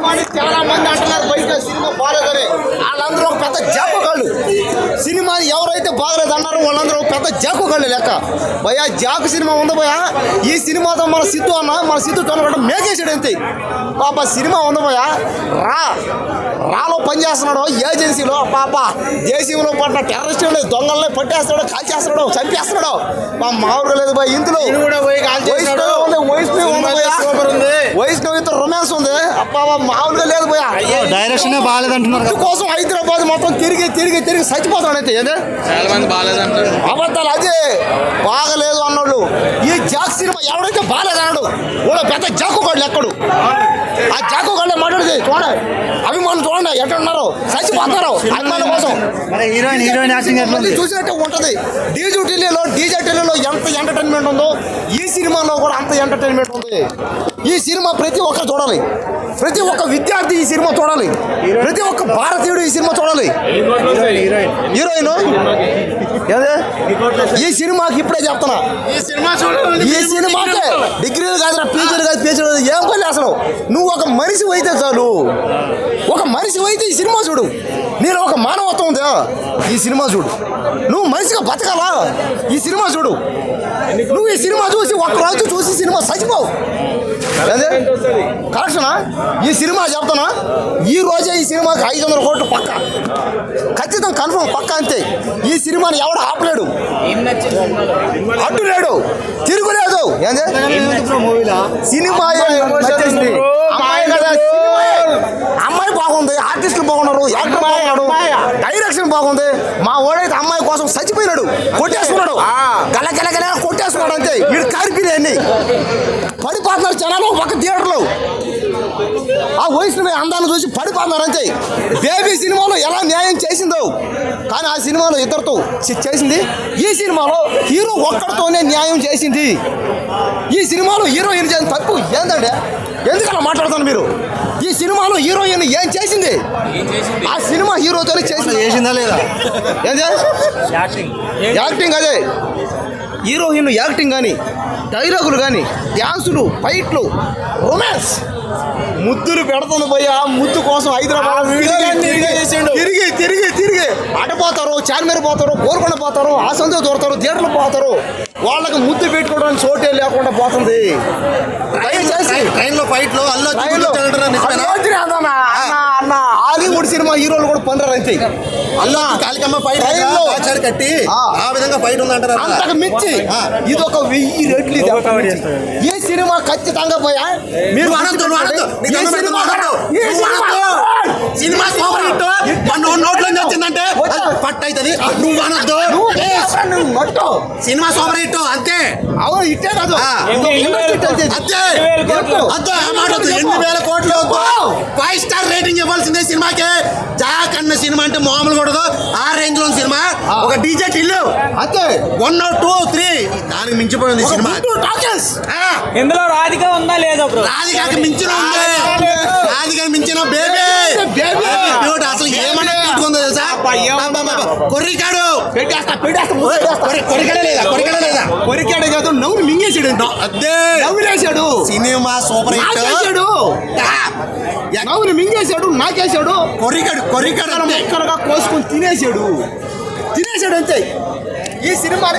సినిమాని చాలా మంది అంటున్నారు బయట సినిమా బాగాలేదని వాళ్ళందరూ ఒక పెద్ద జాకుగాళ్ళు. సినిమాని ఎవరైతే బాగలేదు అన్నారో వాళ్ళందరూ ఒక పెద్ద జాకుగాళ్ళు లెక్క. భయ జాకు సినిమా ఉంది భయ ఈ సినిమాతో మన సిద్ధు అన్న మన సిద్ధు తొలగడం మేకేసాడు అంతే. పాప సినిమా ఉంది భయ రా. రాలో పని చేస్తున్నాడు ఏజెన్సీలో. పాప దేశంలో పడిన టెర్రరిస్టులు దొంగల్ని పట్టేస్తాడు కాల్చేస్తాడు చంపేస్తున్నాడు. మా మామూలుగా లేదు భయ ఇందులో. వైష్ణవి ఉంది. వైష్ణవితో రొమాన్స్ ఉంది. అబ్బా మామూలుగా లేదు భయ డైరెక్షన్ బాగాలేదంటున్నారు కోసం హైదరాబాద్ మొత్తం తిరిగి తిరిగి తిరిగి చచ్చిపోతాడు అయితే ఏంది? చాలా మంది బాగాలేదంటారు అబద్ధాలు అదే. బాగలేదు అన్నాడు. ఈ జాక్ సినిమా ఎవడైతే బాగలేదు అన్నాడు వాడు పెద్ద జాకు గాడు ఎక్కడు? ఆ జాకు గాడే మాట్లాడితే చూడండి. అభిమానులు చూడండి ఎట్లా ఉన్నారు. చచ్చిపోతారు అభిమానుల కోసం. మరి హీరోయిన్ హీరోయిన్ యాక్టింగ్ చూసినట్టే ఉంటది. డీజు ఢిల్లీలో డీజే ఢిల్లీలో ఎంత ఎంటర్టైన్మెంట్ ఉందో ఈ సినిమాలో కూడా అంత ఎంటర్టైన్మెంట్ ఉంది. ఈ సినిమా ప్రతి ఒక్కరు చూడాలి. ప్రతి ఒక్క విద్యార్థి ఈ సినిమా చూడాలి. ప్రతి ఒక్క భారతీయుడు ఈ సినిమా చూడాలి. హీరోయిన్? ఈ సినిమాకి ఇప్పుడే చెప్తున్నా. ఈ సినిమా సినిమాకే డిగ్రీలు కాదురా పీజీలు కాదు పీజీలు కాదు. ఏం పని అసలు? నువ్వు ఒక మనిషి అయితే చాలు. ఒక మనిషి అయితే ఈ సినిమా చూడు. నేను ఒక మానవత్వం ఉందా? ఈ సినిమా చూడు. నువ్వు మనిషిగా బతకాలా? ఈ సినిమా చూడు. నువ్వు ఈ సినిమా చూసి ఒక్క రోజు చూసి సినిమా చచ్చిపోవు. కరెక్షనా ఈ సినిమా చెప్తానా ఈ రోజే ఈ సినిమాకి ఐదు వందల కోట్లు పక్క. ఖచ్చితంగా కన్ఫర్మ్ పక్క అంతే. ఈ సినిమాని ఎవడు ఆపలేడు? అడ్డు లేడు. తిరుగులేదు అమ్మాయి కదా సినిమా. అమ్మాయి బాగుంది ఆర్టిస్టులు బాగున్నారు యాక్టర్ బాగున్నాడు డైరెక్షన్ బాగుంది. మా ఓడైతే అమ్మాయి కోసం చచ్చిపోయినాడు కొట్టేసుకున్నాడు. గల గల గల కొట్టేసుకున్నాడు అంతే. వీడు కారిపోయినాయి పడిపోతున్నారు జనాలు ఒక పక్క థియేటర్లో. ఆ వయసు అందాన్ని చూసి పడిపోతున్నారు అంతే బేబీ సినిమాలో ఎలా న్యాయం చేసిందో. కానీ ఆ సినిమాలో ఇద్దరితో చేసింది. ఈ సినిమాలో హీరో ఒక్కడితోనే న్యాయం చేసింది. ఈ సినిమాలో హీరోయిన్ చేసిన తప్పు ఏందండి? ఎందుకలా మాట్లాడుతున్నారు మీరు? ఈ సినిమాలో హీరోయిన్ ఏం చేసింది? ఆ సినిమా హీరోతోనే చేసింది? చేసిందా లేదా? యాక్టింగ్ అదే. హీరోయిన్ యాక్టింగ్ కానీ డైలాగులు కానీ డ్యాన్సులు ఫైట్లు రొమాన్స్. ముద్దులు పెడుతుంది పోయి ఆ ముద్దు కోసం హైదరాబాద్ తిరిగి తిరిగి తిరిగి. అటపోతారు చార్మేర పోతారు కోరుకొండ పోతారు ఆ సందు దూరతారు థియేటర్లు పోతారు. వాళ్ళకి ముద్దు పెట్టుకోవడానికి చోటే లేకుండా పోతుంది. దయచేసి. ట్రైన్లో ఫైట్లో అల్లు ట్రైన్లో. అర్జున్ అన్న, హాలీవుడ్ సినిమా హీరోలు కూడా పనిరారు అంతే. అల్లు కాలికమ్మ ఫైట్. కాచాడు కట్టి ఆ. విధంగా ఫైట్ ఉంది అంటారు అంతకు మించి ఇది ఒక వెయ్యి రెట్లు. ఈ సినిమా ఖచ్చితంగా పోయా? మీరు దండం సినిమా సినిమా- అనొద్దు. సినిమా సూపర్ హిట్ మన నోట్లో నుంచి వచ్చిందంటే అది అవుతుంది నువ్వు అనొద్దు. సినిమా సూపర్ హిట్ అంతే. అవును ఇట్టే కాదు. అంతే. అంతే ఆ మాట. ఎన్ని వేల కోట్లు. ఫైవ్ స్టార్ రేటింగ్ ఇవ్వాల్సిందే సినిమాకి. జాక్ అన్న సినిమా అంటే మామూలు కూడదు ఆ రేంజ్లో సినిమా. ఒక డీజే టిల్లు అంతే. వన్ టూ త్రీ దానికి మించిపోయింది సినిమా. ఇందులో రాధిక ఉందా లేదా బ్రో? రాధికాకి మించిన ఉంది. రాధికాకి మించిన బేబీ కొర్రికాడు. పెట్టేస్తా పెట్టేస్తా. కొరికాడే లేదా కొరికాడే లేదా? కొరికాడే కాదు నవ్వులు మింగేసాడు అదే నవ్వులేసాడు సినిమా సూపర్ హిట్. నాకేసాడు నవ్వులు మింగేశాడు నాకేసాడు కొరికాడు కొరికాడు ముక్కలుగా కోసుకొని తినేసాడు తినేసాడు అంతే. ఈ సినిమాని